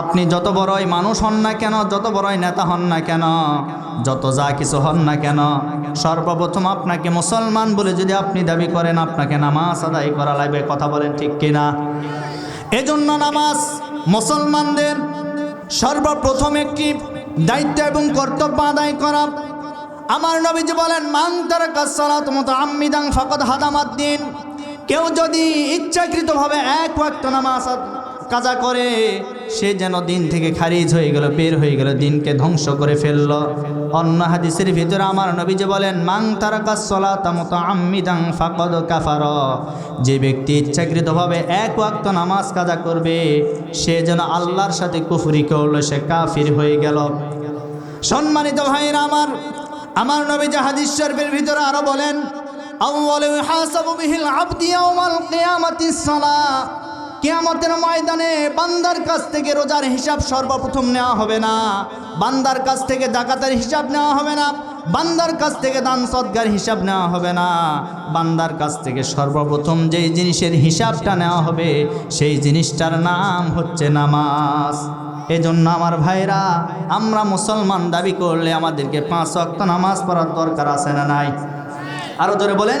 আপনি যত বড়ই মানুষ হন না কেন, যত বড়ই নেতা হন না কেন, যত যা কিছু হন না কেন, সর্বপ্রথম আপনাকে মুসলমান বলে যদি আপনি দাবি করেন, আপনাকে নামাজ আদায় করা লাগবে, কথা বলেন ঠিক কিনা? এজন্য নামাজ মুসলমানদের সর্বপ্রথম একটি দায়িত্ব এবং কর্তব্য আদায় করা। আমার নবীজি বলেন, মান তার কাসালাত মতো আম্মিদাং ফকত হাদামাদ্দিন কেউ যদি ইচ্ছাকৃতভাবে এক ওয়াক্ত নামাজ কাজা করে, সে যেন দিন থেকে খারিজ হয়ে গেল, বের হয়ে গেল, দিনকে ধ্বংস করে ফেলল। অন্য হাদিসের ভিতরে আমার নবীজি বলেন মাং তারা কাসলাত মতো আম্মিদাং ফাকদ কাফার। যে ব্যক্তি ইচ্ছাকৃতভাবে এক ওয়াক্ত নামাজ কাজা করবে, সে যেন আল্লাহর সাথে কুফরি করল, সে কাফির হয়ে গেল। সম্মানিত ভাইরা আমার আমার নবী যে ভিতরে আরও বলেন আউয়ালু ইহাসাবু বিহিল আবদি ইয়াউমাল কিয়ামাতিস সালাহ। কিয়ামতের ময়দানে বান্দার কাছ থেকে রোজার হিসাব সর্বপ্রথম নেওয়া হবে না। বান্দার কাছ থেকে জাকাতের হিসাব নেওয়া হবে না। বান্দার কাছ থেকে দান সদ্গার হিসাব নেওয়া হবে না। বান্দার কাছ থেকে সর্বপ্রথম যেই জিনিসের হিসাবটা নেওয়া হবে, সেই জিনিসটার নাম হচ্ছে নামাজ। এজন্য আমার ভাইরা, আমরা মুসলমান দাবি করলে আমাদেরকে পাঁচ ওয়াক্ত নামাজ পড়ার দরকার আছে না নাই? আরও ধরে বলেন।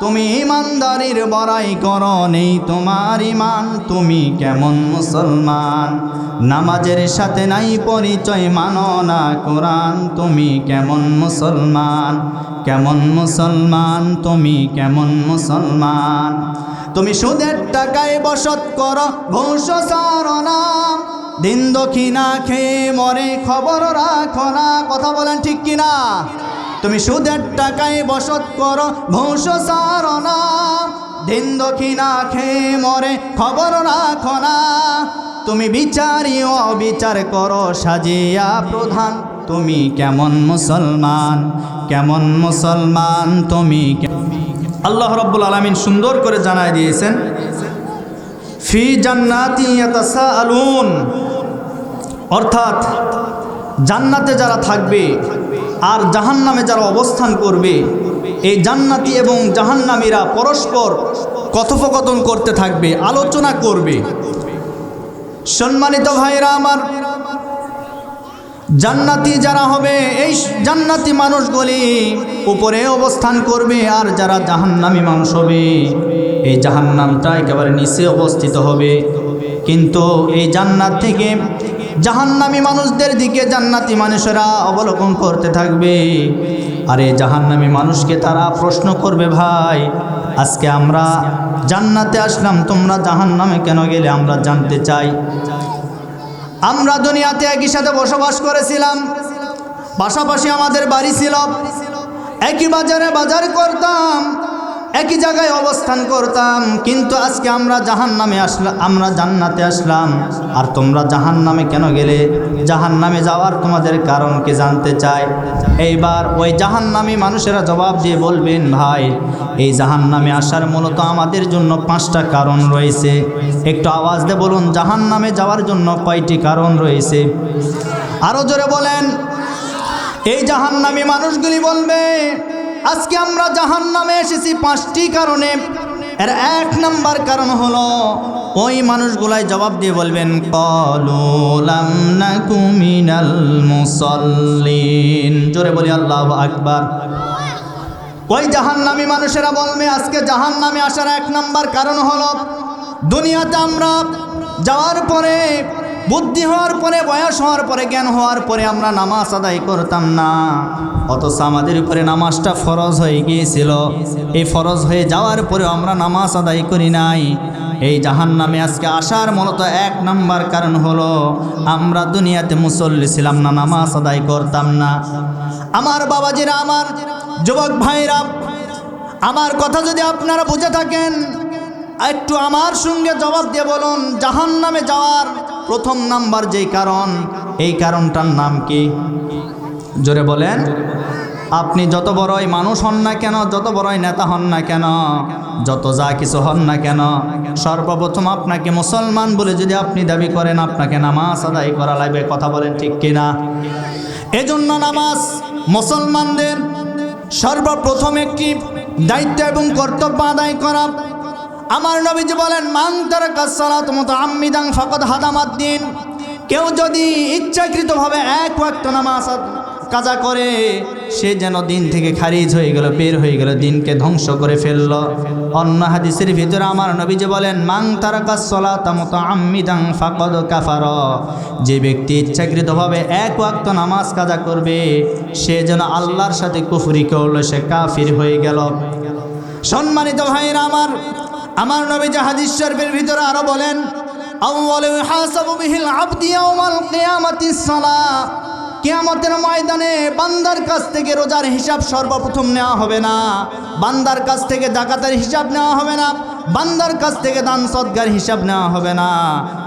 তুমি ইমানদারির বড়াই করো, নেই তোমার ইমান। তুমি কেমন মুসলমান? নামাজের সাথে নাই পরিচয়, মানো না কোরআন। তুমি কেমন মুসলমান? কেমন মুসলমান? তুমি কেমন মুসলমান? তুমি সুদের টাকায় বসত করো, ঘুষ নাম। দিন দক্ষিণা খেয়ে মরে খবর রাখো না। কথা বলেন ঠিক কিনা? তুমি সুদের টাকায় বসত করো ঘুষ না। দিন দক্ষিণা খেয়ে মরে খবর রাখো না। তুমি বিচারি অবিচার করো, সাজিয়া প্রধান। তুমি কেমন মুসলমান কেমন মুসলমান, তুমি আল্লাহ রব্বুল আলমিন সুন্দর করে জানায় দিয়েছেন, ফি জান্নাতি ইয়াতাসাআলুন। অর্থাৎ জান্নাতে যারা থাকবে আর জাহান্নামে যারা অবস্থান করবে, এই জান্নাতি এবং জাহান্নামীরা পরস্পর কথোপকথন করতে থাকবে, আলোচনা করবে। সম্মানিত ভাইরা আমার, জান্নাতি যারা হবে, এই জান্নাতি মানুষগুলি উপরে অবস্থান করবে, আর যারা জাহান্নামী মানুষ হবে, এই জাহান্নামটা একেবারে নিচে অবস্থিত হবে। কিন্তু এই জান্নাত থেকে জাহান্নামী মানুষদের দিকে জান্নাতি মানুষেরা অবলোকন করতে থাকবে। আর এই জাহান্নামী মানুষকে তারা প্রশ্ন করবে, ভাই, আজকে আমরা জান্নাতে আসলাম, তোমরা জাহান্নামে কেন গেলে? আমরা জানতে চাই। আমরা দুনিয়াতে একই সাথে বসবাস করেছিলাম, পাশাপাশি আমাদের বাড়ি ছিল। একই বাজারে বাজার করতাম একই জায়গায় অবস্থান করতাম, কিন্তু আজকে আমরা জাহান নামে আসলাম আমরা জান্নাতে আসলাম। আর তোমরা জাহান নামে কেন গেলে? জাহান নামে যাওয়ার তোমাদের কারণ কি জানতে চাই? এইবার ওই জাহান নামী মানুষেরা জবাব দিয়ে বলবেন, ভাই, এই জাহান নামে আসার মূলত আমাদের জন্য পাঁচটা কারণ রয়েছে। একটু আওয়াজ দিয়ে বলুন জাহান নামে যাওয়ার জন্য কয়টি কারণ রয়েছে? আরও জোরে বলেন, এই জাহান্নামী মানুষগুলি বলবে আজকে আমরা জাহান্নামে এসেছি পাঁচটি কারণে। এর এক নাম্বার কারণ হলো, ওই মানুষগুলাই জবাব দিয়ে বলবেন কলুলাম জোরে বলি, আল্লাহ আকবার। ওই জাহান জাহান্নামী মানুষেরা বলবে, আজকে জাহান্নামে আসার এক নাম্বার কারণ হলো, দুনিয়াতে আমরা যাওয়ার পরে বুদ্ধি হওয়ার পরে, বয়স হওয়ার পরে, জ্ঞান হওয়ার পরে আমরা নামাজ আদায় করতাম না। অথচ আমাদের উপরে নামাজটা ফরজ হয়ে গিয়েছিল। এই ফরজ হয়ে যাওয়ার পরেও আমরা নামাজ আদায় করি নাই। এই জাহান নামে আজকে আসার মূলত এক নাম্বার কারণ হলো, আমরা দুনিয়াতে মুসল্লি ছিলাম না, নামাজ আদায় করতাম না। আমার বাবাজিরা, আমার যুবক ভাইরা, আমার কথা যদি আপনারা বুঝে থাকেন, একটু আমার সঙ্গে জবাব দিয়ে বলুন জাহান নামে যাওয়ার প্রথম নাম্বার যেই কারণ, এই কারণটার নাম কি? জোরে বলেন। আপনি যত বড়ই মানুষ হন না কেন, যত বড়ই নেতা হন না কেন, যত যা কিছু হন না কেন, সর্বপ্রথম আপনাকে মুসলমান বলে যদি আপনি দাবি করেন, আপনাকে নামাজ আদায় করা লাগবে, কথা বলেন ঠিক কিনা? এজন্য নামাজ মুসলমানদের সর্বপ্রথম একটি দায়িত্ব এবং কর্তব্য আদায় করা আমার নবীজি বলেন, মান তার কাসালাত মতো আম্মিদাং ফকত হাদামাত দিন। কেউ যদি ইচ্ছাকৃতভাবে এক ওয়াক্ত নামাজ কাজা করে, সে যেন দিন থেকে খারিজ হয়ে গেল, বের হয়ে গেল, দিনকে ধ্বংস করে ফেলল। অন্য হাদিসের ভিতরে আমার নবীজি বলেন মাং তার কাসলাত মতো আম্মিদাং ফাকদ কাফার। যে ব্যক্তি ইচ্ছাকৃতভাবে এক ওয়াক্ত নামাজ কাজা করবে, সে যেন আল্লাহর সাথে কুফরি করল, সে কাফির হয়ে গেল। সম্মানিত ভাইরা আমার আমার নবী যে হাদিস শরীফের ভিতরে আরও বলেন কিয়ামতের ময়দানে বান্দার কাছ থেকে রোজার হিসাব সর্বপ্রথম নেওয়া হবে না। বান্দার কাছ থেকে ডাকাতের হিসাব নেওয়া হবে না। বান্দার কাছ থেকে দান সদ্গার হিসাব নেওয়া হবে না।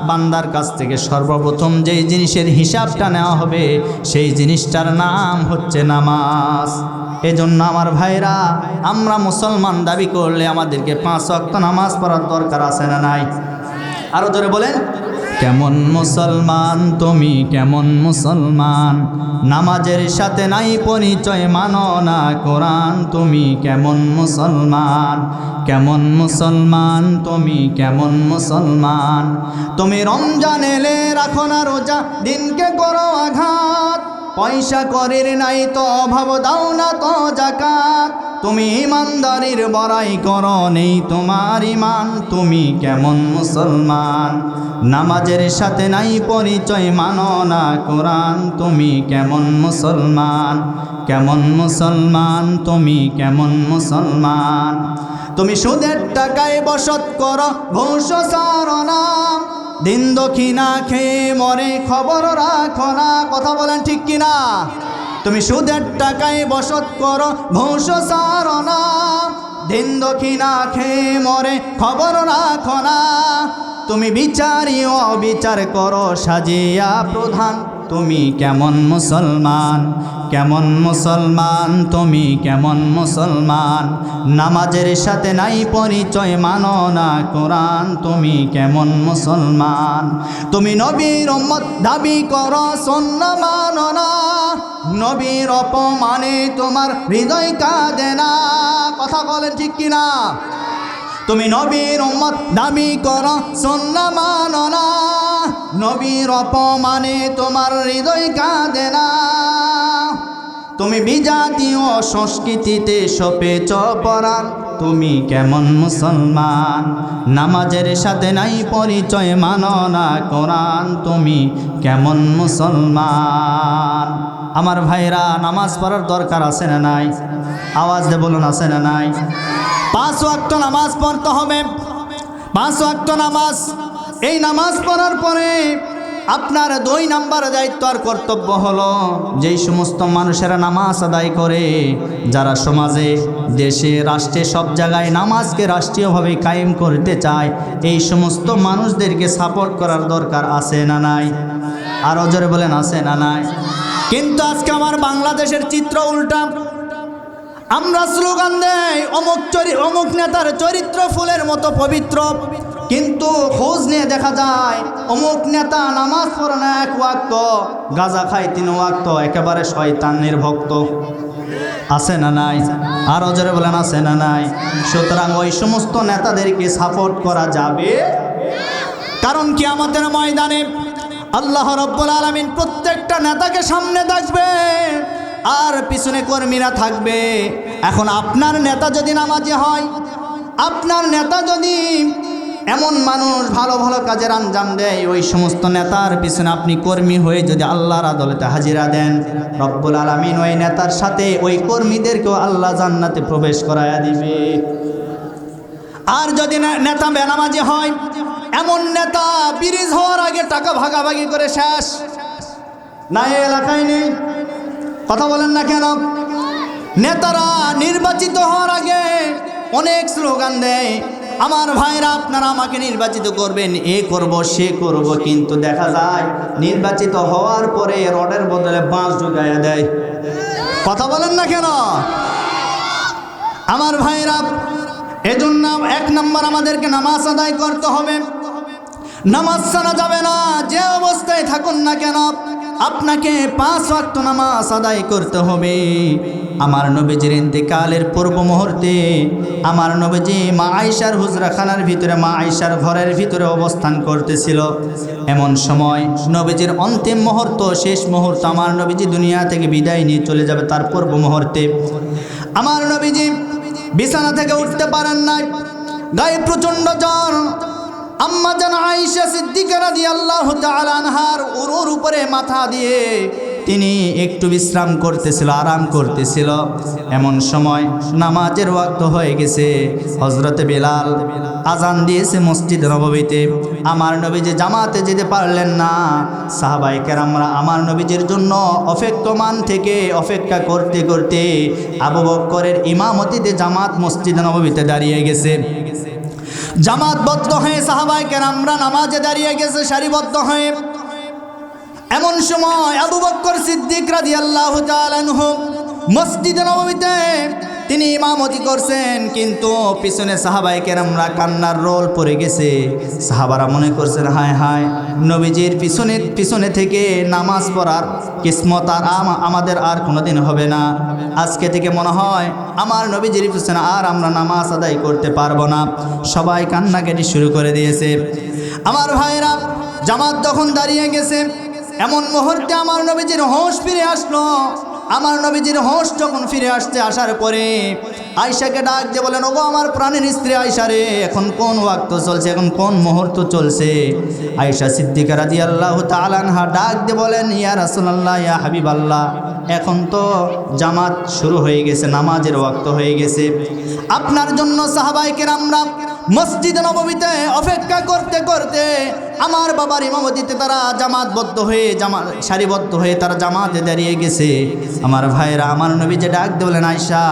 বান্দার কাছ থেকে সর্বপ্রথম যেই জিনিসের হিসাবটা নেওয়া হবে, সেই জিনিসটার নাম হচ্ছে নামাজ। এজন্য আমার ভাইরা, আমরা মুসলমান দাবি করলে আমাদেরকে পাঁচ ওয়াক্ত নামাজ পড়ার দরকার আছে না নাই? আরও জোরে বলেন, কেমন মুসলমান তুমি কেমন মুসলমান? নামাজের সাথে নাই পরিচয়, মানো না কোরআন, তুমি কেমন মুসলমান? কেমন মুসলমান তুমি কেমন মুসলমান? তুমি রমজান এলে রাখো না রোজা, দিনকে করো আঘাত। পয়সা করের নাই তো অভাব, দাও না তো জাকাত তুমি ইমানদারির বড়াই করো, নেই তোমার ইমান। তুমি কেমন মুসলমান? নামাজের সাথে নাই পরিচয়, মানো না কোরআন। তুমি কেমন মুসলমান? কেমন মুসলমান? তুমি কেমন মুসলমান? তুমি সুদের টাকায় বসত করো, ঘুষ সারনাম। দিন দক্ষিণা খেয়ে মরে খবর রাখো না। কথা বলেন ঠিক কিনা? তুমি সুদের টাকায় বসত করো ভৌষ সার না। দিন দক্ষিণা খেয়ে মরে খবর রাখো না। তুমি বিচারি অবিচার করো, সাজিয়া প্রধান। তুমি কেমন মুসলমান? কেমন মুসলমান? তুমি কেমন মুসলমান? নামাজের সাথে নাই পরিচয়, মানো না কোরআন। তুমি কেমন মুসলমান? তুমি নবীর দাবি করো সন্ন মানো না। নবীর অপমানে তোমার হৃদয় কাঁদে না। কথা বলেন ঠিক কিনা? তুমি নবীর দাবি করো সন্ন মানো না। নবীর অপমানে তোমার হৃদয় কাঁদে না। তুমি বিজাতীয় সংস্কৃতিতে সপেচ পরাণ, তুমি কেমন মুসলমান? নামাজের সাথে নাই পরিচয়, মানো না কোরআন, তুমি কেমন মুসলমান? আমার ভাইরা, নামাজ পড়ার দরকার আছে না নাই? আওয়াজ দিয়ে বলুন, আছে না নাই? পাঁচ ওয়াক্ত নামাজ পড়তে হবে। পাঁচ ওয়াক্ত নামাজ এই নামাজ পড়ার পরে আপনার দুই নাম্বার দায়িত্ব আর কর্তব্য হলো যেই সমস্ত মানুষেরা নামাজ আদায় করে, যারা সমাজে, দেশে, রাষ্ট্রে, সব জায়গায় নামাজকে রাষ্ট্রীয়ভাবে কায়েম করতে চায়, এই সমস্ত মানুষদেরকে সাপোর্ট করার দরকার আছে না নাই? আর অজরে বলেন, আছে না নাই? কিন্তু আজকে আমার বাংলাদেশের চিত্র উল্টা। আমরা স্লোগান দেয় অমুক চরি, অমুক নেতার চরিত্র ফুলের মতো পবিত্র। কিন্তু খোঁজ নিয়ে দেখা যায়, অমুক নেতা নামাজ পড়ে না এক ওয়াক্ত, গাজা খায় তিন ওয়াক্ত, একেবারে শয়তানের ভক্ত আছে না নাই? আর অজরে বলেন, আছে না নাই? সুতরাং ওই সমস্ত নেতাদেরকে সাপোর্ট করা যাবে? কারণ কি আমাদের ময়দানে আল্লাহ রব্বুল আলমিন প্রত্যেকটা নেতাকে সামনে থাকবে আর পিছনে কর্মীরা থাকবে। এখন আপনার নেতা যদি নামাজি হয়, আপনার নেতা যদি এমন মানুষ ভালো ভালো কাজের আঞ্জাম দেয়, ওই সমস্ত নেতার পিছনে আপনি কর্মী হয়ে যদি আল্লাহর আদালতে হাজিরা দেন। রব্বুল আলমিন ওই নেতার সাথে ওই কর্মীদেরকেও আল্লাহ জান্নাতে প্রবেশ করায়া দিবে। আর যদি নেতা বেনামাজি হয়, এমন নেতা ব্রিজ হওয়ার আগে টাকা ভাগাভাগি করে শেষ। না এলাকায় নেই। কথা বলেন না কেন? নেতারা নির্বাচিত হওয়ার আগে অনেক স্লোগান দেয় আমার ভাইরা, আপনারা আমাকে নির্বাচিত করবেন, এ করব, সে করব, কিন্তু দেখা যায়, নির্বাচিত হওয়ার পরে রডের বদলে বাঁশ ঢুকাইয়া দেয়। কথা বলেন না কেন? আমার ভাইরা, এজন্য এক নম্বর আমাদেরকে নামাজ আদায় করতে হবে। নামাজ ছাড়া যাবে না, যে অবস্থায় থাকুন না কেন, আপনাকে পাঁচ ওয়াক্ত নামাজ আদায় করতে হবে। আমার নবীজির ইন্তেকালের পূর্ব মুহূর্তে, আমার নবীজি মা আয়সার হুজরাখানার ভিতরে, মা আয়সার ঘরের ভিতরে অবস্থান করতেছিল। এমন সময় নবীজির অন্তিম মুহূর্ত, শেষ মুহূর্ত আমার নবীজি দুনিয়া থেকে বিদায় নিয়ে চলে যাবে তার পূর্ব মুহূর্তে। আমার নবীজি বিছানা থেকে উঠতে পারেন নাই। গায়ে প্রচণ্ড জ্বর। আম্মা যেন আইসা সিদ্দিকারা দিয়ে আল্লাহ আনহার উরুর উপরে মাথা দিয়ে তিনি একটু বিশ্রাম করতেছিল, আরাম করতেছিল। এমন সময় নামাজের ওয়াক্ত হয়ে গেছে। হজরতে বেলাল আজান দিয়েছে মসজিদ নববীতে। আমার নবী যে জামাতে যেতে পারলেন না। সাহাবাই কেরামরা আমার নবীজির জন্য অপেক্ষমান থেকে অপেক্ষা করতে করতে আবু বক্করের ইমামতিতে জামাত মসজিদ নববীতে দাঁড়িয়ে গেছে। জামাতবদ্ধ হয়ে সাহাবাই কেরামরা নামাজে দাঁড়িয়ে গেছে, সারিবদ্ধ হয়ে এমন সময় আবু বক্কর সিদ্দিক রাজি আল্লাহ মসজিদ নবমীতে তিনি ইমামতি করছেন, কিন্তু পিছনে সাহাবাই কেরামরা কান্নার রোল পড়ে গেছে। সাহাবারা মনে করছেন, হায় হায়, নবীজির পিছনে পিছনে থেকে নামাজ পড়ার কিসমত আর আম- আমাদের আর কোনোদিন হবে না। আজকে থেকে মনে হয়, আমার নবীজির পিছনে আর আমরা নামাজ আদায় করতে পারব না। সবাই কান্নাকাটি শুরু করে দিয়েছে। আমার ভাইরা জামাত যখন দাঁড়িয়ে গেছে এমন মুহূর্তে আমার নবীজির হোশ ফিরে আসলো। আমার নবীজির হোশ যখন ফিরে আসতে আসার পরে আয়সাকে ডাক দিয়ে বলেন, ওগো, আমার প্রাণের স্ত্রী আয়সা রে, এখন কোন ওয়াক্ত চলছে, এখন কোন মুহূর্ত চলছে? আয়সা সিদ্দিকা রাজি আল্লাহ তালানহা ডাক দিয়ে বলেন, ইয়া রাসুল্লাহ ইয়া হাবিব আল্লাহ এখন তো জামাত শুরু হয়ে গেছে, নামাজের ওয়াক্ত হয়ে গেছে। আপনার জন্য সাহাবাইকের আমরা মসজিদ নবমীতে অপেক্ষা করতে করতে আমার বাবার ইমামতিতে তারা জামাতবদ্ধ হয়ে জামা সারিবদ্ধ হয়ে তারা জামাতে দাঁড়িয়ে গেছে। আমার ভাইরা আমার নবী যে ডাক দেবলেন আয়সা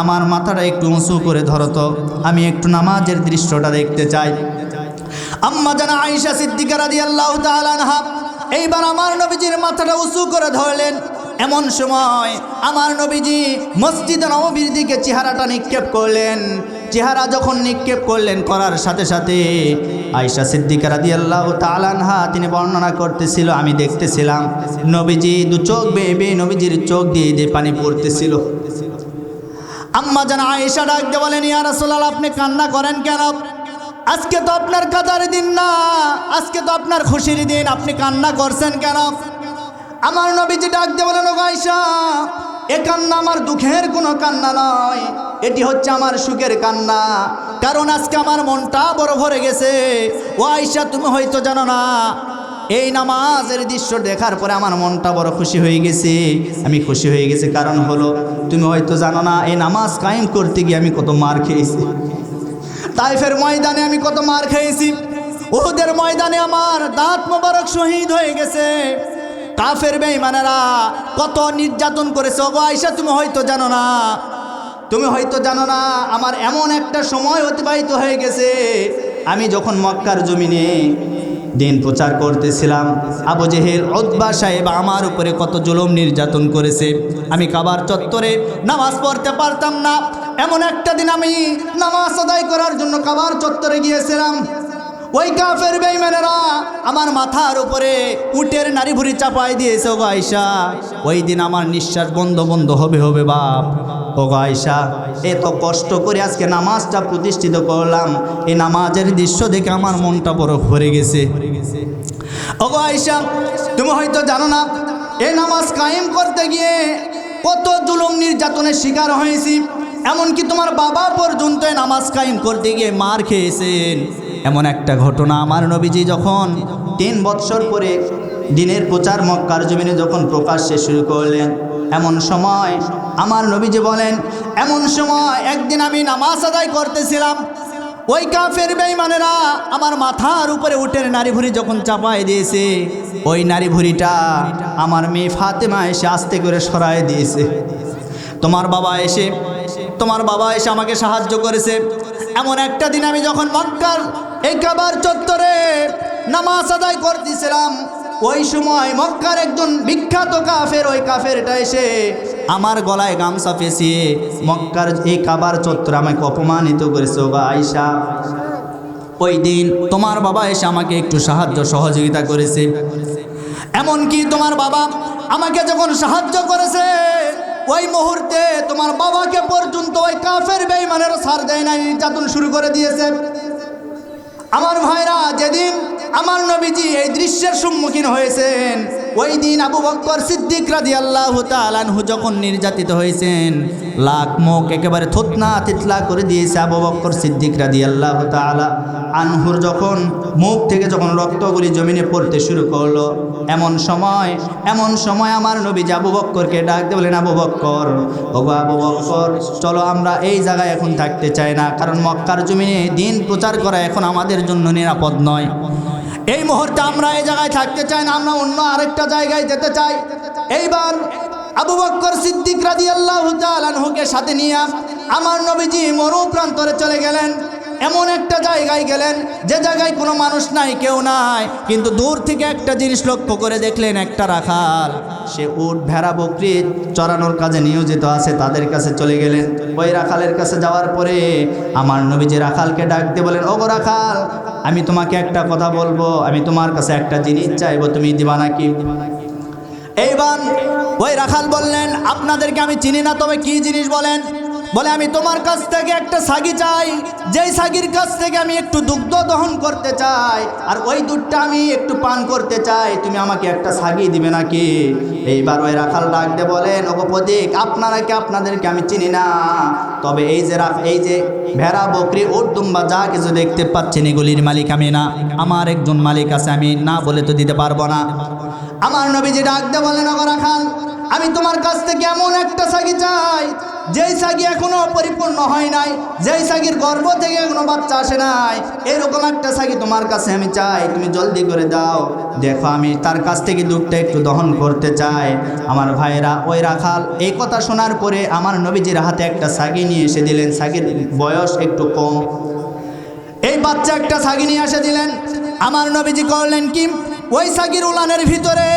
আমার মাথাটা একটু উঁচু করে ধরো তো। আমি একটু নামাজের দৃশ্যটা দেখতে চাই। আম্মা জানা আয়েশা সিদ্দিকা রাদিয়াল্লাহু তাআলা আনহা এইবার আমার নবীজির মাথাটা উঁচু করে ধরলেন। এমন সময় আমার নবীজি মসজিদ নববীর দিকে চেহারাটা নিক্ষেপ করলেন। চেহারা যখন নিক্ষেপ করলেন করার সাথে সাথে আয়েশা সিদ্দিকা রাদিয়াল্লাহু তাআলা আনহা, তিনি বর্ণনা করতেছিল, আমি দেখতেছিলাম। নবীজি দু চোখ বেয়ে বেয়ে নবীজির চোখ দিয়ে দিয়ে পানি পড়তেছিল। আম্মা জান আয়েশা ডাক দিয়ে বলেন, ইয়া রাসূলুল্লাহ, আপনি কান্না করেন কেন? আজকে তো আপনার কাদার দিন না। আজকে তো আপনার খুশির দিন। আপনি কান্না করছেন কেন? আমার নবীজি ডাক দিয়ে বলেন আয়েশা এ কান্না আমার দুঃখের কোনো কান্না নয়। এটি হচ্ছে আমার সুখের কান্না। কারণ আজকে আমার মনটা বড় ভরে গেছে। ও আয়েশা তুমি হয়তো জানো না, এই নামাজের দৃশ্য দেখার পরে আমার মনটা বড় খুশি হয়ে গেছে। আমি খুশি হয়ে গেছে, কারণ হলো, তুমি হয়তো জানো না, এই নামাজ কায়েম করতে গিয়ে আমি কত মার খেয়েছি। তাইফের ময়দানে আমি কত মার খেয়েছি। ওদের ময়দানে আমার দাঁত মোবারক শহীদ হয়ে গেছে। কাফের বেঈমানেরা কত নির্যাতন করেছে। ওগো আয়সা তুমি হয়তো জানো না। তুমি হয়তো জানো না, আমার এমন একটা সময় অতিবাহিত হয়ে গেছে। আমি যখন মক্কার জমিনে দিন প্রচার করতেছিলাম, আবু জেহেল ওদবা সাহেব আমার উপরে কত জুলুম নির্যাতন করেছে। আমি কাবার চত্বরে নামাজ পড়তে পারতাম না। এমন একটা দিন আমি নামাজ আদায় করার জন্য কাবার চত্বরে গিয়েছিলাম। ওই কাফের বেইমানেরা আমার মাথার উপরে উটের নারী ভুড়ি চাপাই দিয়েছে, ওগো আয়সা ওই দিন আমার নিঃশ্বাস বন্ধ বন্ধ হবে হবে বাপ। ওগো আয়সা এত কষ্ট করে আজকে নামাজটা প্রতিষ্ঠিত করলাম। এই নামাজের দৃশ্য দেখে আমার মনটা বড় ভরে গেছে। ওগো আয়সা তুমি হয়তো জানো না, এই নামাজ কায়েম করতে গিয়ে কত জুলুম নির্যাতনের শিকার হয়েছি। এমনকি তোমার বাবা পর্যন্ত নামাজ কায়েম করতে গিয়ে মার খেয়েছেন। এমন একটা ঘটনা আমার নবীজি যখন তিন বৎসর পরে দিনের প্রচার মক্কার জমিনে যখন প্রকাশ্যে শুরু করলেন, এমন সময় আমার নবীজি বলেন, এমন সময় একদিন আমি নামাজ আদায় করতেছিলাম, ওই কা কাফের বেঈমানেরা আমার মাথার উপরে উঠের নারী ভুড়ি যখন চাপায় দিয়েছে, ওই নারী ভুড়িটা আমার মেয়ে ফাতেমা এসে আস্তে করে সরায় দিয়েছে। তোমার বাবা এসে, তোমার বাবা এসে আমাকে সাহায্য করেছে। এমন একটা দিন আমি যখন মক্কার এই কাবার চত্বরে নামাজ আদায় করতেছিলাম। ওই সময় মক্কার একজন বিখ্যাত কাফের, ওই কাফেরটা এসে আমার গলায় গামছা পেঁচিয়ে মক্কার এই কাবার চত্বর আমাকে অপমানিত করেছে। ও আয়সা ওই দিন তোমার বাবা এসে আমাকে একটু সাহায্য সহযোগিতা করেছে। এমনকি তোমার বাবা আমাকে যখন সাহায্য করেছে, ওই মুহূর্তে তোমার বাবাকে পর্যন্ত ওই কাফের বেইমানের সার দেয় নাই, নির্যাতন শুরু করে দিয়েছে। আমার ভাইরা যেদিন আমার নবীজি এই দৃশ্যের সম্মুখীন হয়েছেন। ওই দিন আবু বক্কর সিদ্দিক রাজি আল্লাহ তালানহু যখন নির্যাতিত হয়েছেন, লাখ মুখ একেবারে থুতনা তিতলা করে দিয়েছে আবু বক্কর সিদ্দিক রাজি আল্লাহ তালা আনহুর যখন মুখ থেকে যখন রক্তগুলি জমিনে পড়তে শুরু করল। এমন সময় এমন সময় আমার নবীজি আবু বক্করকে ডাকতে বলেন আবু বক্কর, ওগো আবু বক্কর, চলো আমরা এই জায়গায় এখন থাকতে চাই না, কারণ মক্কার জমিনে দিন প্রচার করা এখন আমাদের জন্য নিরাপদ নয়। এই মুহূর্তে আমরা এই জায়গায় থাকতে চাই না, আমরা অন্য আরেকটা জায়গায় যেতে চাই। এইবার আবু বক্কর সিদ্দিক রাজি আল্লাহ তালানহুকে সাথে নিয়ে আমার নবীজি মরু প্রান্তরে চলে গেলেন। এমন একটা জায়গায় গেলেন, যে জায়গায় কোনো মানুষ নাই, কেউ নাই, কিন্তু দূর থেকে একটা জিনিস লক্ষ্য করে দেখলেন, একটা রাখাল। সে উট, ভেড়া, বকরি চড়ানোর কাজে নিয়োজিত আছে, তাদের কাছে চলে গেলেন। ওই রাখালের কাছে যাওয়ার পরে আমার নবীজি রাখালকে ডাকতে বলেন ও গো রাখাল, আমি তোমাকে একটা কথা বলব, আমি তোমার কাছে একটা জিনিস চাইব, তুমি দিবা নাকি এইবার ওই রাখাল বললেন, আপনাদেরকে আমি চিনি না, তবে কি জিনিস বলেন? বলে, আমি তোমার কাছ থেকে একটা সাগি চাই। যেই সাগির কাছ থেকে আমি একটু দুগ্ধ দহন করতে চাই, আর ওই দুধটা আমি একটু পান করতে চাই, তুমি আমাকে একটা সাগি দিবে নাকি? এইবার ওই রাখাল ডাকতে বলেন ওগোপদিক আপনারা কি আপনাদেরকে আমি চিনি না? তবে এই যে এই যে ভেড়া, বকরি ওট দুম্বা, যা কিছু দেখতে পাচ্ছেন এগুলির মালিক আমি না। আমার একজন মালিক আছে, আমি না বলে তো দিতে পারব না। আমার নবীজি ডাকতে বলেন ওগো রাখাল, আমি তোমার কাছ থেকে এমন একটা সাগি চাই যেই সাগি এখনও পরিপূর্ণ হয় নাই, যেই সাগির গর্ভ থেকে এখনও বাচ্চা আসে নাই, এরকম একটা সাগি তোমার কাছে আমি চাই, তুমি জলদি করে দাও। দেখো, আমি তার কাছ থেকে দুধটা একটু দহন করতে চাই। আমার ভাইরা ওই রাখাল, এই কথা শোনার পরে আমার নবীজির হাতে একটা সাগি নিয়ে এসে দিলেন। সাগির বয়স একটু কম। এই বাচ্চা একটা সাগি নিয়ে এসে দিলেন। আমার নবীজি করলেন কি ওই সাগির উলানের ভিতরে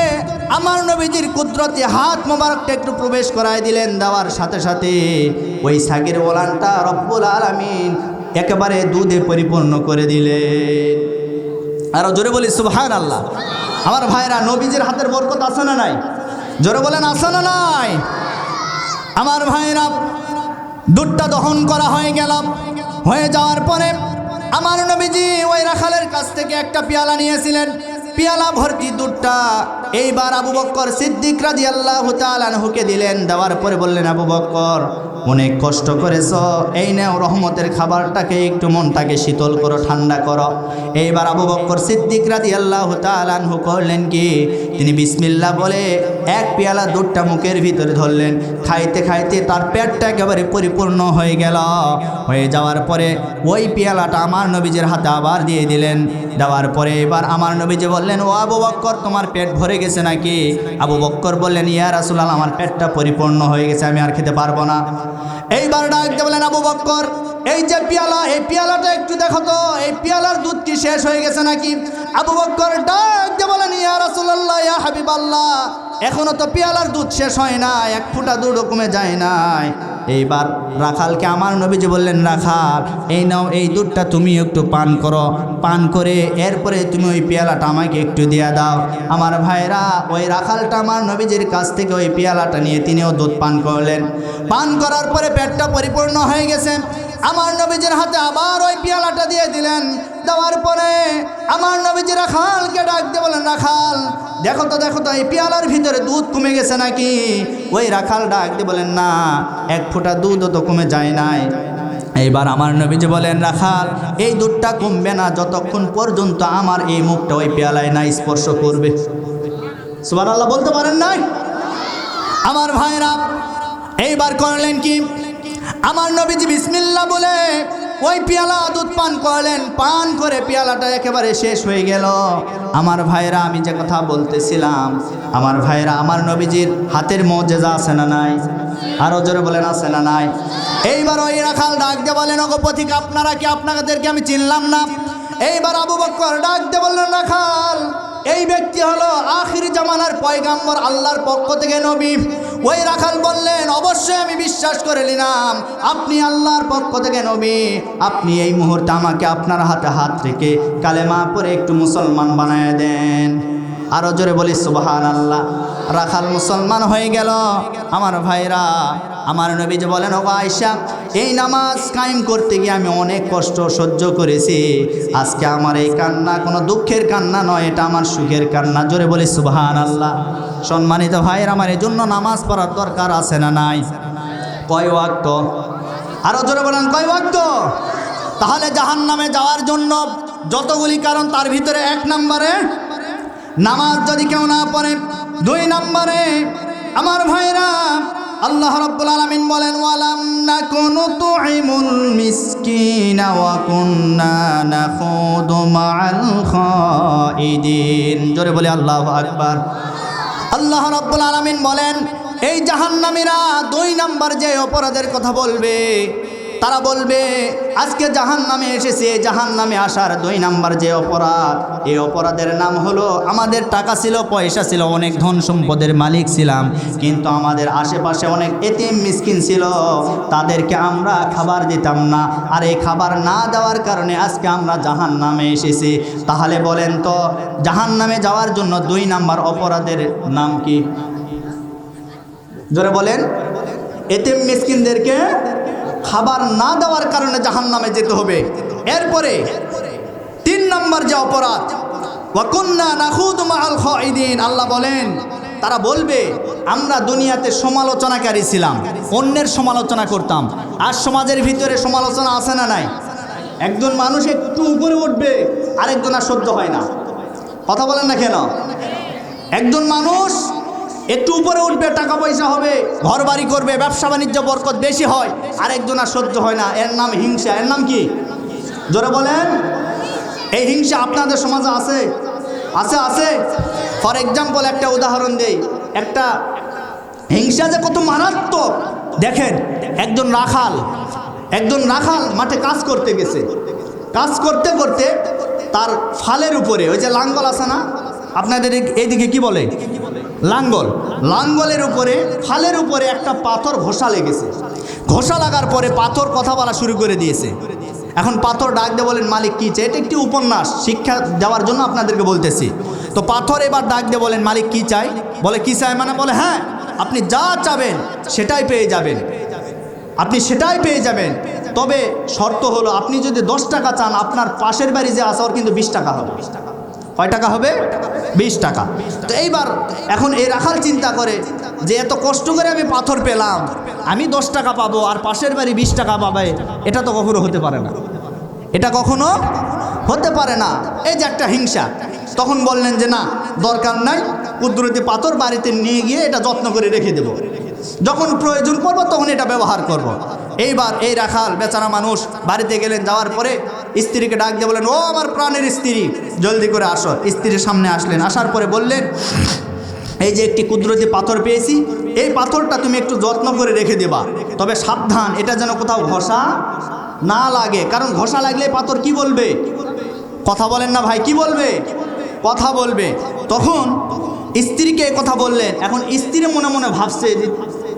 আমার নবীজির কুদরতি হাত মোবারকটা একটু প্রবেশ করায় দিলেন, দেওয়ার সাথে সাথে ওই সাগির উলানটা রব্বুল আলামিন একেবারে দুধে পরিপূর্ণ করে দিলেন। আরও জোরে বলি সুবহান আল্লাহ আমার ভাইরা, নবীজির হাতের বরকত আছে না নাই? জোরে বলেন, আছে না নাই? আমার ভাইরা, দুধটা দহন করা হয়ে গেলাম হয়ে যাওয়ার পরে আমার নবীজি ওই রাখালের কাছ থেকে একটা পেয়ালা নিয়েছিলেন। পেয়ালা ভর্তি দুধটা এইবার আবু বক্কর সিদ্দিক রাজি আল্লাহ তালানহুকে দিলেন, দেওয়ার পরে বললেন, আবু বক্কর অনেক কষ্ট করেছ? এই নেও রহমতের খাবারটাকে, একটু মনটাকে শীতল করো, ঠান্ডা করো। এইবার আবু বক্কর সিদ্দিক রাজি আল্লাহ তালানহু করলেন কি? তিনি বিসমিল্লা বলে এক পেয়ালা দুধটা মুখের ভিতরে ধরলেন। খাইতে খাইতে তার পেটটা একেবারে পরিপূর্ণ হয়ে গেল। হয়ে যাওয়ার পরে ওই পেয়ালাটা আমার নবীজের হাতে আবার দিয়ে দিলেন। দেওয়ার পরে এবার আমার নবীজি বললেন, ও আবু বক্কর, তোমার পেট ভরে গেছে নাকি? আবু বক্কর বললেন, ইয়া রাসুলাল আমার পেটটা পরিপূর্ণ হয়ে গেছে, আমি আর খেতে পারব না। এইবার ডাকতে বলেন আবু বক্কর, এই যে পেয়ালা, এই পেয়ালাটা একটু দেখো তো, এই পেয়ালার দুধ কি শেষ হয়ে গেছে নাকি? আবু বক্কর ডাকতে বলেন ইয়া রাসুলাল্লাহ, ইয়া হাবিবাল্লাহ এখনও তো পেয়ালার দুধ শেষ হয় না এক ফুটা দুধও কমে যায় নাই। এইবার রাখালকে আমার নবীজি বললেন, রাখাল, এই নাও, এই দুধটা তুমি একটু পান করো। পান করে এরপরে তুমি ওই পেয়ালাটা আমাকে একটু দিয়ে দাও। আমার ভাইরা, ওই রাখালটা আমার নবীজির কাছ থেকে ওই পেয়ালাটা নিয়ে তিনিও দুধ পান করলেন। পান করার পরে পেটটা পরিপূর্ণ হয়ে গেছে। আমার নবীজির হাতে আবার ওই পেয়ালাটা দিলেন। দেওয়ার পরে আমার নবীজি রাখালকে ডাক দিয়ে বলেন রাখাল দেখো তো দেখো তো, এই পেয়ালার ভিতরে দুধ কমে গেছে নাকি? ওই রাখাল ডাক দিয়ে বলেন না, এক ফোঁটা দুধও তো কমে যায় নাই। এইবার আমার নবীজি বলেন, রাখাল, এই দুধটা কমবে না, যতক্ষণ পর্যন্ত আমার এই মুখটা ওই পেয়ালায় না স্পর্শ করবে। সুবার আল্লাহ বলতে পারেন নাই? আমার ভাইরা, এইবার করলেন কি? আমার নবীজি বিসমিল্লা বলে ওই পেয়ালা দুধ পান করলেন, পান করে পেয়ালাটা একেবারে শেষ হয়ে গেল। আমার ভাইরা, আমি যে কথা বলতেছিলাম, আমার ভাইরা, আমার নবীজির হাতের মজেজা আছে না নাই? আরও জোরে বলেন, আছে না নাই? এইবার ওই রাখাল ডাক দিয়ে বলেন, ওগো পথিক, আপনারা কি আপনাদেরকে আমি চিনলাম না? এইবার আবু বক্কর ডাক দিয়ে বললেন, রাখাল, এই ব্যক্তি হলো আখির জামানার পয়গাম্বর, আল্লাহর পক্ষ থেকে নবী। ওই রাখাল বললেন, অবশ্যই আমি বিশ্বাস করে নিলাম। আপনি আল্লাহর পক্ষ থেকে নবী। আপনি এই মুহূর্তে আমাকে আপনার হাতে হাত রেখে কালেমা পরে একটু মুসলমান বানায় দেন। আরও জোরে বলি সুবাহান আল্লাহ রাখাল মুসলমান হয়ে গেল। আমার ভাইরা আমার নবীজি বলেন ও আয়সা এই নামাজ কায়েম করতে গিয়ে আমি অনেক কষ্ট সহ্য করেছি। আজকে আমার এই কান্না কোনো দুঃখের কান্না নয়, এটা আমার সুখের কান্না। জোরে বলি সুবাহান আল্লাহ সম্মানিত ভাইয়ের, আমার এই জন্য নামাজ পড়ার দরকার আছে না নাই? কয় ওয়াক্ত? আরও জোরে বলেন, কয় ওয়াক্ত? তাহলে জাহান নামে যাওয়ার জন্য যতগুলি কারণ, তার ভিতরে এক নম্বরে নামাজ যদি কেউ না পড়ে, দুই নম্বরে আমার ভাইরা আল্লাহ রাব্বুল আলামিন বলেন, ওয়ালাম নাকুনু তুইমুল মিসকিনা ওয়া কুন্না নাখুদু মাআল খাইদিন। জোরে বলে, আল্লাহু আকবার। আল্লাহ রাব্বুল আলামিন বলেন, এই জাহান্নামীরা দুই নাম্বার যে অপরাধের কথা বলবে তারা বলবে, আজকে জাহান নামে এসেছে জাহান নামে আসার দুই নাম্বার যে অপরাধ, এই অপরাধের নাম হলো, আমাদের টাকা ছিল, পয়সা ছিল, অনেক ধন সম্পদের মালিক ছিলাম, কিন্তু আমাদের আশেপাশে অনেক এতিম মিসকিন ছিল, তাদেরকে আমরা খাবার দিতাম না। আর এই খাবার না দেওয়ার কারণে আজকে আমরা জাহান নামে এসেছি। তাহলে বলেন তো জাহান নামে যাওয়ার জন্য দুই নাম্বার অপরাধের নাম কি? জোরে বলেন। এতিম মিসকিনদেরকে খাবার না দেওয়ার কারণে জাহান নামে যেতে হবে। এরপরে তিন নম্বর যে অপরাধ খাইদিন আল্লাহ বলেন, তারা বলবে, আমরা দুনিয়াতে সমালোচনাকারী ছিলাম, অন্যের সমালোচনা করতাম, আর সমাজের ভিতরে সমালোচনা আছে না নাই? একজন মানুষ একটু উপরে উঠবে, আরেকজন আর সহ্য হয় না। কথা বলেন না কেন? একজন মানুষ একটু উপরে উঠবে, টাকা পয়সা হবে ঘর বাড়ি করবে, ব্যবসা বাণিজ্য, বরকত বেশি হয়, আরেকজন আর সহ্য হয় না। এর নাম হিংসা। এর নাম কি? জোরে বলেন। এই হিংসা আপনাদের সমাজে আছে? আছে আছে? ফর এক্সাম্পল একটা উদাহরণ দেই। একটা হিংসা যে কত মারাত্মক। দেখেন, একজন রাখাল একজন রাখাল মাঠে কাজ করতে গেছে। কাজ করতে করতে তার ফালের উপরে, ওই যে লাঙ্গল আছে না? আপনাদের এইদিকে কি বলে? লাঙ্গল। লাঙ্গলের উপরে ফালের উপরে একটা পাথর ঘষা লেগেছে। ঘষা লাগার পরে পাথর কথা বলা শুরু করে দিয়েছে। এখন পাথর ডাক দিয়ে বলেন, মালিক, কী চাই? এটা একটি উপন্যাস, শিক্ষা দেওয়ার জন্য আপনাদেরকে বলতেছি। তো পাথর এবার ডাক দিয়ে বলেন, মালিক, কী চাই? বলে, কী চাই? মানে বলে হ্যাঁ আপনি যা চাবেন, সেটাই পেয়ে যাবেন। আপনি সেটাই পেয়ে যাবেন। তবে শর্ত হলো, আপনি যদি দশ টাকা চান, আপনার পাশের বাড়ি যে আসা ওর কিন্তু বিশ টাকা হবে। কয় টাকা হবে? বিশ টাকা। তো এইবার এখন এই রাখাল চিন্তা করে যে এত কষ্ট করে আমি পাথর পেলাম, আমি দশ টাকা পাবো আর পাশের বাড়ি বিশ টাকা পাবে, এটা তো কখনো হতে পারে না। এটা কখনো হতে পারে না। এই যে একটা হিংসা। তখন বললেন যে না, দরকার নাই, কুদরতি পাথর বাড়িতে নিয়ে গিয়ে এটা যত্ন করে রেখে দেব। যখন প্রয়োজন পড়ব তখন এটা ব্যবহার করব। এইবার এই রাখাল বেচারা মানুষ বাড়িতে গেলেন, যাওয়ার পরে স্ত্রীকে ডাক দিয়ে বলেন ও আমার প্রাণের স্ত্রী জলদি করে আসো। স্ত্রীর সামনে আসলেন। আসার পরে বললেন, এই যে একটি কুদরতি পাথর পেয়েছি, এই পাথরটা তুমি একটু যত্ন করে রেখে দেবা। তবে সাবধান, এটা যেন কোথাও ঘষা না লাগে। কারণ ঘষা লাগলে পাথর কি বলবে? কথা বলেন না ভাই, কি বলবে? কথা বলবে। তখন স্ত্রীকে কথা বললেন। এখন স্ত্রী মনে মনে ভাবছে যে,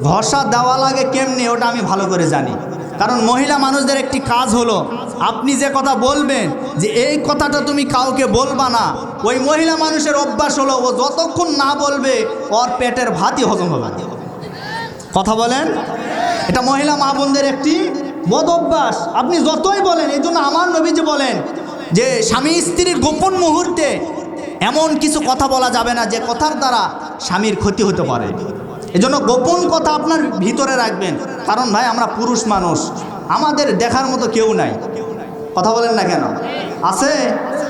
ঘষা দেওয়া লাগে কেমনে? ওটা আমি ভালো করে জানি। কারণ মহিলা মানুষদের একটি কাজ হলো, আপনি যে কথা বলবেন, যে এই কথাটা তুমি কাউকে বলবা না, ওই মহিলা মানুষের অভ্যাস হলো, ও যতক্ষণ না বলবে, ওর পেটের ভাতই হজম হবে। কথা বলেন? এটা মহিলা মা বোনদের একটি বদ অভ্যাস। আপনি যতই বলেন, এই জন্য আমার নবীজি বলেন যে, স্বামী স্ত্রীর গোপন মুহূর্তে এমন কিছু কথা বলা যাবে না, যে কথার দ্বারা স্বামীর ক্ষতি হতে পারে। এজন্য গোপন কথা আপনার ভিতরে রাখবেন। কারণ ভাই, আমরা পুরুষ মানুষ। আমাদের দেখার মতো কেউ নাই। কথা বলেন না কেন? আছে?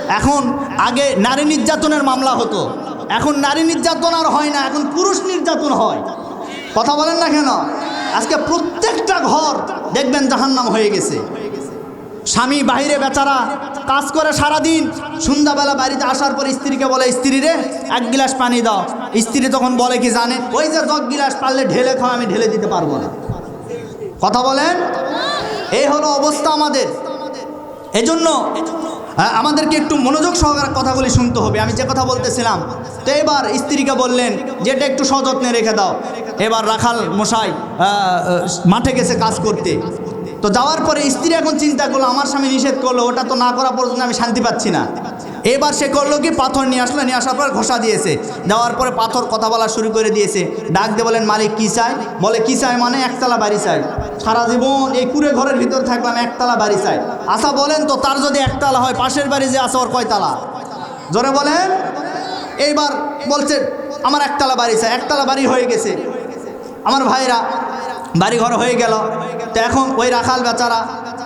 এখন আগে নারী নির্যাতনের মামলা হতো। এখন নারী নির্যাতন আর হয় না, এখন পুরুষ নির্যাতন হয়। কথা বলেন না কেন? আজকে প্রত্যেকটা ঘর দেখবেন জাহান্নাম হয়ে গেছে। স্বামী বাইরে বেচারা কাজ করে সারাদিন সন্ধ্যাবেলা বাড়িতে আসার পর স্ত্রীকে বলে স্ত্রী রে এক গিলাস পানি দাও। স্ত্রী তখন বলে কি জানে? ওই যে দশ গিলাস পারলে ঢেলে খাও আমি ঢেলে দিতে পারব না। কথা বলেন? এই হলো অবস্থা আমাদের। এজন্য আহ, আমাদেরকে একটু মনোযোগ সহকারে কথাগুলি শুনতে হবে। আমি যে কথা বলতেছিলাম তো এবার স্ত্রীকে বললেন যেটা একটু সযত্নে রেখে দাও। এবার রাখাল মশাই মাঠে গেছে কাজ করতে। তো যাওয়ার পরে স্ত্রী এখন চিন্তা করল, আমার স্বামী নিষেধ করল, ওটা তো না করা পর্যন্ত আমি শান্তি পাচ্ছি না। এবার সে করল কি, পাথর নিয়ে আসলো, নিয়ে আসার পর ঘষা দিয়েছে। দেওয়ার পরে পাথর কথা বলা শুরু করে দিয়েছে। ডাক দিয়ে বলেন, মালিক, কী চায় বলে, কী চায় মানে একতলা বাড়ি চায় সারা জীবন এই কুড়ে ঘরের ভিতর থাকলাম, একতলা বাড়ি চায় আশা বলেন তো, তার যদি একতলা হয়, পাশের বাড়ি যে আছে ওর কয়তলা? জোরে বলেন। এইবার বলছে, আমার একতলা বাড়ি চায় একতলা বাড়ি হয়ে গেছে। আমার ভাইরা বাড়ি ঘর হয়ে গেল। তো এখন ওই রাখাল বেচারা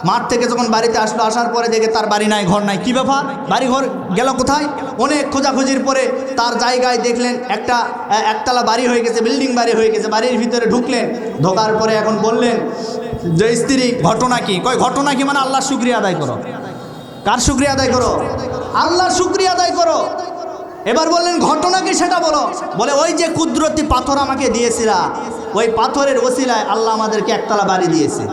মাঠ থেকে যখন বাড়িতে আসলো, আসার পরে দেখে তার বাড়ি নাই, ঘর নাই। কি ব্যাপার? বাড়ি ঘর গেল কোথায়? অনেক খোঁজাখুঁজির পরে তার জায়গায় দেখলেন একটা একতলা বাড়ি হয়ে গেছে, বিল্ডিং বাড়ি হয়ে গেছে, বাড়ির ভিতরে ঢুকলেন। ঢোকার পরে এখন বললেন, যে স্ত্রী, ঘটনা কি? কয়, ঘটনা কি মানে আল্লাহ শুক্রিয়া আদায় করো। কার শুক্রিয়া আদায় করো? আল্লাহ শুক্রিয়া আদায় করো। এবার বললেন, ঘটনা কি সেটা বলো। বলে, ওই যে কুদরতি পাথর আমাকে দিয়েছিলা ওই পাথরের ওসিলায় আল্লাহ আমাদেরকে একতলা বাড়ি দিয়েছে।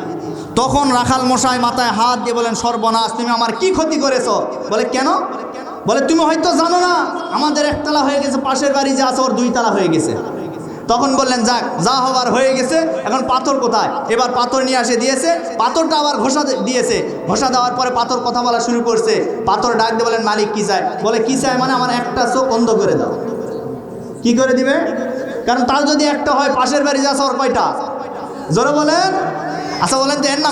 তখন রাখাল মশাই মাথায় হাত দিয়ে বলেন, সর্বনাশ, তুমি আমার কি ক্ষতি করেছ? বলে, কেন? বলে, তুমি হয়তো জানো না, আমাদের একতলা হয়ে গেছে, পাশের বাড়ি যে আছে, ওর দুইতলা হয়ে গেছে। তখন বললেন, যাক, যা হবার হয়ে গেছে, এখন পাথর কোথায়? এবার পাথর নিয়ে আসে দিয়েছে, পাথরটা আবার ঘষা দিয়েছে। ঘষা দেওয়ার পরে পাথর কথা বলা শুরু করছে। পাথর ডাক দিয়ে বলেন, মালিক, কি চায়? বলে, কি চায় মানে আমার একটা চোখ অন্ধ করে দাও। কি করে দিবে? কারণ তার যদি একটা হয়, পাশের বাড়ি যা ওর কয়টা জোরে বলেন আচ্ছা বলেন তো এর নাম?